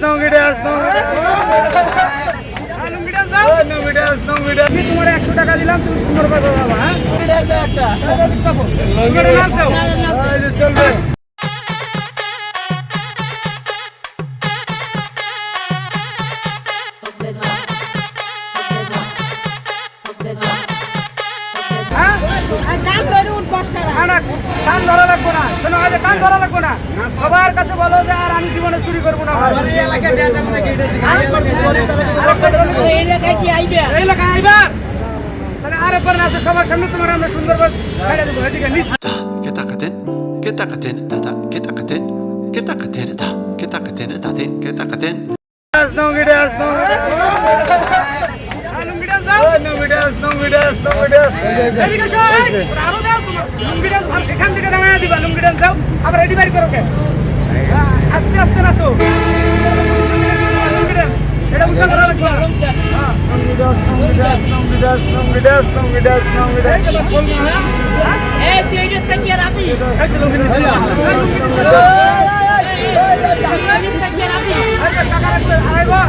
no no videos, no videos. আমি তোমার একশো টাকা দিলাম তুমি সুন্দর করে বাবা হ্যাঁ? চলবে। হবে কান ধরা লাগবে না। সবার কাছে বলো যে আর আমি জীবনে চুরি করব না। এই এলাকায় আইবা তাহলে আর একবার না সবার সামনে তোমার আমরা সুন্দর করে ছেড়ে দেবো। এদিকে কে তাকাতেন? কে তাকাতেন দাদা? কে তাকাতেন? কে তাকাতেন দা কে তাকাতেন দাদে? কে তাকাতেন? আসনো গেটে আসনো videos, no videos. এদিকে এই, ওরা আরও দাও তোমার। লুঙ্গি dance ভালো, এখান থেকে নামায়া দিবা লুঙ্গি dance দাও আবার রেডি বাড়ি করো কে হ্যাঁ, আস্তে আস্তে নাচো লুঙ্গি dance, এটা উচ্চারণ করা লাগবে না। হ্যাঁ। No videos, no videos, no videos, no videos, no videos, no videos. এই যে টাকা রাখলে আড়াইবা।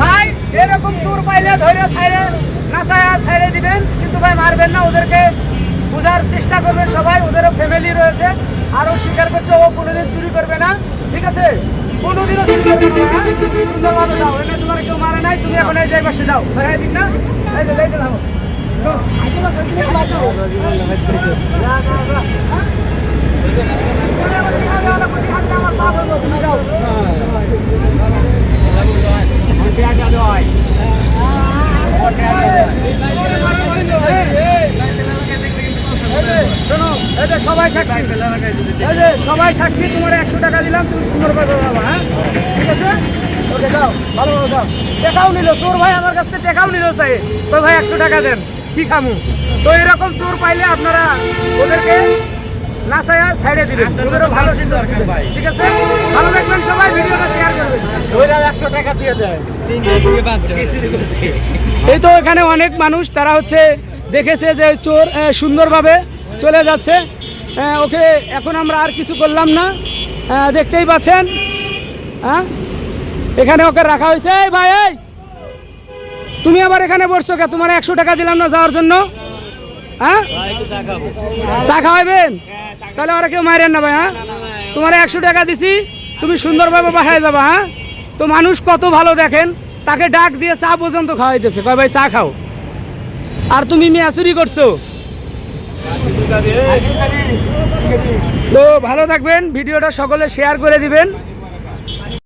ভাই, এরকম চোর পাইলে ধরে সাইডে নাচায়া সাইডে দিবেন। কিন্তু ভাই, মারবেন না, ওদেরকে বোঝার চেষ্টা করবেন সবাই, ওদেরও ফ্যামিলি রয়েছে। আরও স্বীকার করছে, ও কোনোদিন চুরি করবে না। ঠিক আছে? কোনোদিনও চুরি করবে না হ্যাঁ? সুন্দরভাবে যাও, এনে তোমার কেউ মারে নাই, তুমি এখন এই জায়গায় যাও। ভাই দিক না। এই যে যাইতে থাকো। শোনো এই যে সবাই সাক্ষী। এই যে সবাই সাক্ষী তোমার একশো টাকা দিলাম তুমি সুন্দর করে যাব হ্যাঁ? ঠিক আছে? ওকে যাও ভালো ভালো যাও। টেকাও নিল চোর ভাই আমার কাছ থেকে টেকাও নিল চাই। তো ভাই একশো টাকা দেন কি খামু? তো এরকম চোর পাইলে আপনারা ওদেরকে নাচায়া সাইডে দিবেন। ওদেরও ভালো সিদ্ধান্ত ঠিক আছে? ভালো থাকবেন সবাই ভিডিওটা শেয়ার করবেন। এই তো এখানে অনেক মানুষ তারা হচ্ছে দেখেছে যে চোর সুন্দরভাবে চলে যাচ্ছে। ওকে এখন আমরা আর কিছু করলাম না। আহ, দেখতেই পাচ্ছেন। হ্যাঁ এখানে ওকে রাখা হয়েছে। এই ভাই এই! তুমি আবার এখানে বসছো কে তোমার একশো টাকা দিলাম না যাওয়ার জন্য। হ্যাঁ? চা খাওয়াবেন তাহলে ওরা কেউ মারেন না ভাই হ্যাঁ? তোমার একশো টাকা দিছি তুমি সুন্দরভাবে বাসায় যাবা হ্যাঁ? তো মানুষ কত ভালো দেখেন তাকে ডাক দিয়ে চা পর্যন্ত খাওয়াইতেছে। কয় ভাই চা খাও। আর তুমি মেয়া চুরি করছ? তো ভালো থাকবেন ভিডিওটা সকলে শেয়ার করে দিবেন।